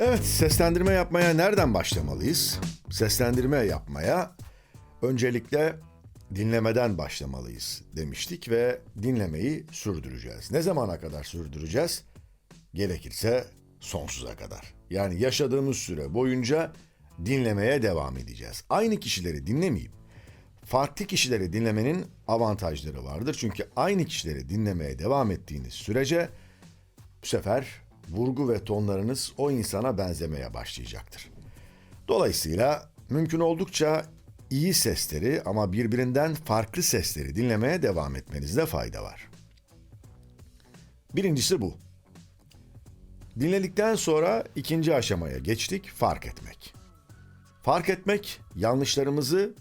Evet, seslendirme yapmaya nereden başlamalıyız? Seslendirme yapmaya öncelikle dinlemeden başlamalıyız demiştik ve dinlemeyi sürdüreceğiz. Ne zamana kadar sürdüreceğiz? Gerekirse sonsuza kadar. Yani yaşadığımız süre boyunca dinlemeye devam edeceğiz. Aynı kişileri dinlemeyip farklı kişileri dinlemenin avantajları vardır. Çünkü aynı kişileri dinlemeye devam ettiğiniz sürece bu sefer vurgu ve tonlarınız o insana benzemeye başlayacaktır. Dolayısıyla mümkün oldukça iyi sesleri ama birbirinden farklı sesleri dinlemeye devam etmenizde fayda var. Birincisi bu. Dinledikten sonra ikinci aşamaya geçtik, fark etmek. Fark etmek, yanlışlarımızı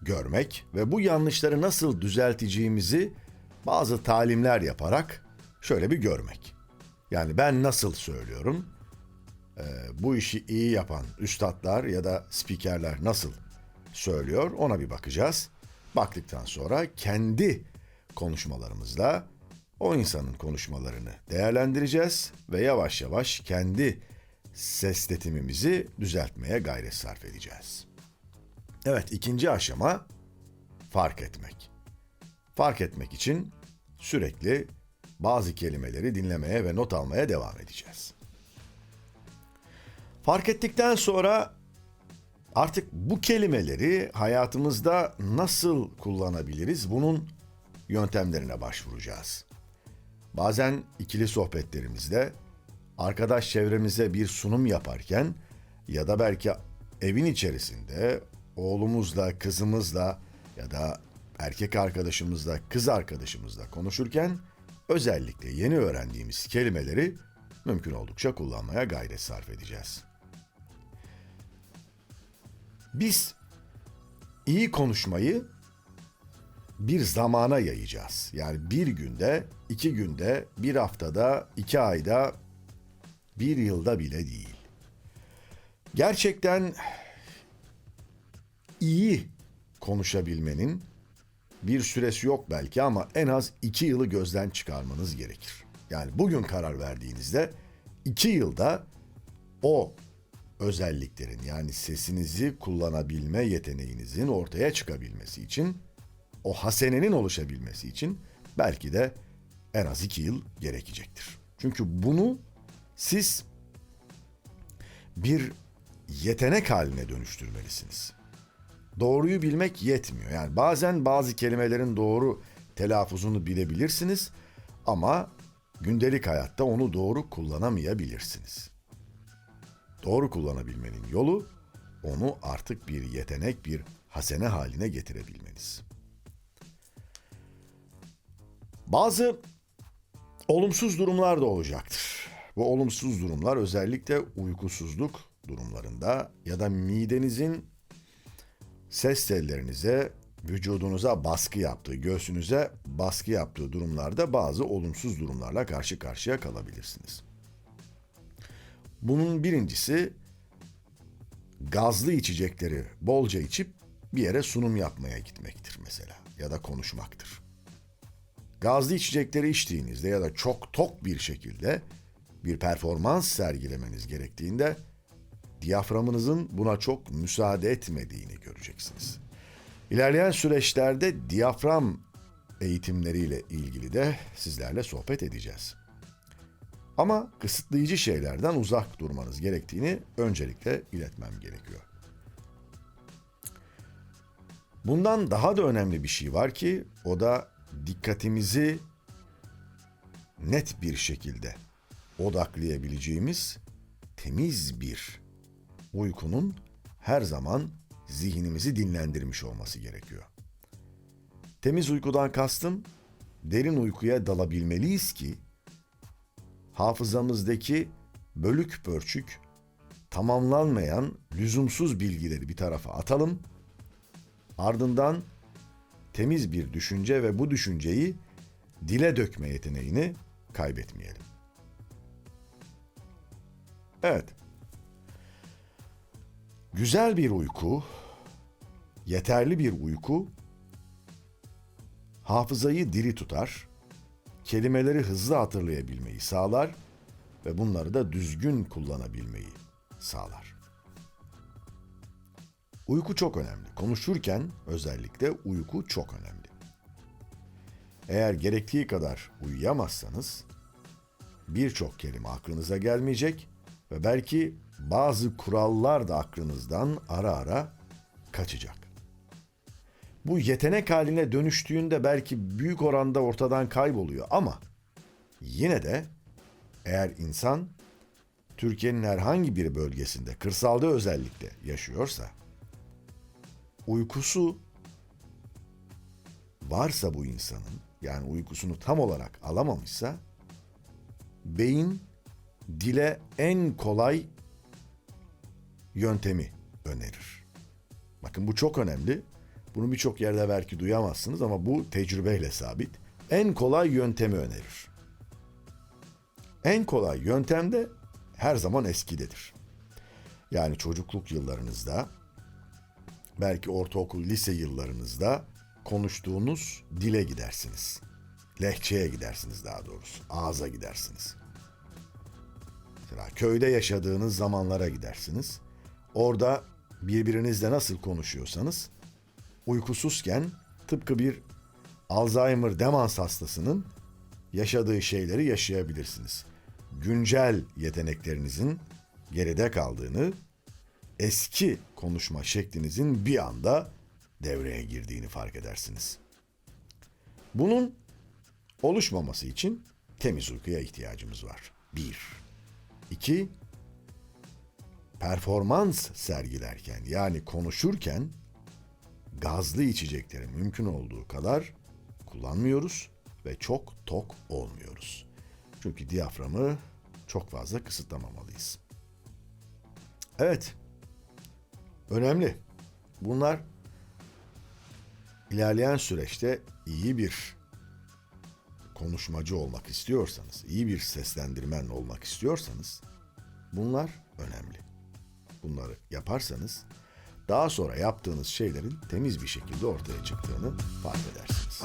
görmek ve bu yanlışları nasıl düzelteceğimizi bazı talimler yaparak şöyle bir görmek. Yani ben nasıl söylüyorum? Ee, bu işi iyi yapan üstadlar ya da spikerler nasıl söylüyor ona bir bakacağız. Baktıktan sonra kendi konuşmalarımızla o insanın konuşmalarını değerlendireceğiz ve yavaş yavaş kendi ses tetimimizi düzeltmeye gayret sarf edeceğiz. Evet ikinci aşama fark etmek. Fark etmek için sürekli bazı kelimeleri dinlemeye ve not almaya devam edeceğiz. Fark ettikten sonra artık bu kelimeleri hayatımızda nasıl kullanabiliriz? Bunun yöntemlerine başvuracağız. Bazen ikili sohbetlerimizde arkadaş çevremize bir sunum yaparken ya da belki evin içerisinde oğlumuzla, kızımızla ya da erkek arkadaşımızla, kız arkadaşımızla konuşurken özellikle yeni öğrendiğimiz kelimeleri mümkün oldukça kullanmaya gayret sarf edeceğiz. Biz iyi konuşmayı bir zamana yayacağız. Yani bir günde, iki günde, bir haftada, iki ayda, bir yılda bile değil. Gerçekten iyi konuşabilmenin bir süresi yok belki ama en az iki yılı gözden çıkarmanız gerekir. Yani bugün karar verdiğinizde iki yılda o özelliklerin yani sesinizi kullanabilme yeteneğinizin ortaya çıkabilmesi için o hasenenin oluşabilmesi için belki de en az iki yıl gerekecektir. Çünkü bunu siz bir yetenek haline dönüştürmelisiniz. Doğruyu bilmek yetmiyor. Yani bazen bazı kelimelerin doğru telaffuzunu bilebilirsiniz ama gündelik hayatta onu doğru kullanamayabilirsiniz. Doğru kullanabilmenin yolu onu artık bir yetenek, bir hasene haline getirebilmeniz. Bazı olumsuz durumlar da olacaktır. Bu olumsuz durumlar özellikle uykusuzluk durumlarında ya da midenizin ses tellerinize, vücudunuza baskı yaptığı, göğsünüze baskı yaptığı durumlarda bazı olumsuz durumlarla karşı karşıya kalabilirsiniz. Bunun birincisi gazlı içecekleri bolca içip bir yere sunum yapmaya gitmektir mesela ya da konuşmaktır. Gazlı içecekleri içtiğinizde ya da çok tok bir şekilde bir performans sergilemeniz gerektiğinde diyaframınızın buna çok müsaade etmediğini göreceksiniz. İlerleyen süreçlerde diyafram eğitimleriyle ilgili de sizlerle sohbet edeceğiz. Ama kısıtlayıcı şeylerden uzak durmanız gerektiğini öncelikle iletmem gerekiyor. Bundan daha da önemli bir şey var ki o da dikkatimizi net bir şekilde odaklayabileceğimiz temiz bir uykunun her zaman zihnimizi dinlendirmiş olması gerekiyor. Temiz uykudan kastım derin uykuya dalabilmeliyiz ki hafızamızdaki bölük pörçük tamamlanmayan lüzumsuz bilgileri bir tarafa atalım. Ardından temiz bir düşünce ve bu düşünceyi dile dökme yeteneğini kaybetmeyelim. Evet. Güzel bir uyku, yeterli bir uyku hafızayı diri tutar, kelimeleri hızlı hatırlayabilmeyi sağlar ve bunları da düzgün kullanabilmeyi sağlar. Uyku çok önemli. Konuşurken özellikle uyku çok önemli. Eğer gerektiği kadar uyuyamazsanız birçok kelime aklınıza gelmeyecek ve belki bazı kurallar da aklınızdan ara ara kaçacak. Bu yetenek haline dönüştüğünde belki büyük oranda ortadan kayboluyor ama yine de eğer insan Türkiye'nin herhangi bir bölgesinde, kırsalda özellikle yaşıyorsa uykusu varsa bu insanın yani uykusunu tam olarak alamamışsa beyin dile en kolay yöntemi önerir. Bakın bu çok önemli. Bunu birçok yerde belki duyamazsınız ama bu tecrübeyle sabit. En kolay yöntemi önerir. En kolay yöntem de her zaman eskidedir. Yani çocukluk yıllarınızda, belki ortaokul, lise yıllarınızda konuştuğunuz dile gidersiniz. Lehçeye gidersiniz daha doğrusu. Ağza gidersiniz. Mesela köyde yaşadığınız zamanlara gidersiniz. Orada birbirinizle nasıl konuşuyorsanız uykusuzken tıpkı bir Alzheimer demans hastasının yaşadığı şeyleri yaşayabilirsiniz. Güncel yeteneklerinizin geride kaldığını, eski konuşma şeklinizin bir anda devreye girdiğini fark edersiniz. Bunun oluşmaması için temiz uykuya ihtiyacımız var. Bir. İki, performans sergilerken yani konuşurken gazlı içecekleri mümkün olduğu kadar kullanmıyoruz ve çok tok olmuyoruz. Çünkü diyaframı çok fazla kısıtlamamalıyız. Evet. Önemli. Bunlar ilerleyen süreçte iyi bir konuşmacı olmak istiyorsanız, iyi bir seslendirmen olmak istiyorsanız bunlar önemli. Bunları yaparsanız daha sonra yaptığınız şeylerin temiz bir şekilde ortaya çıktığını fark edersiniz.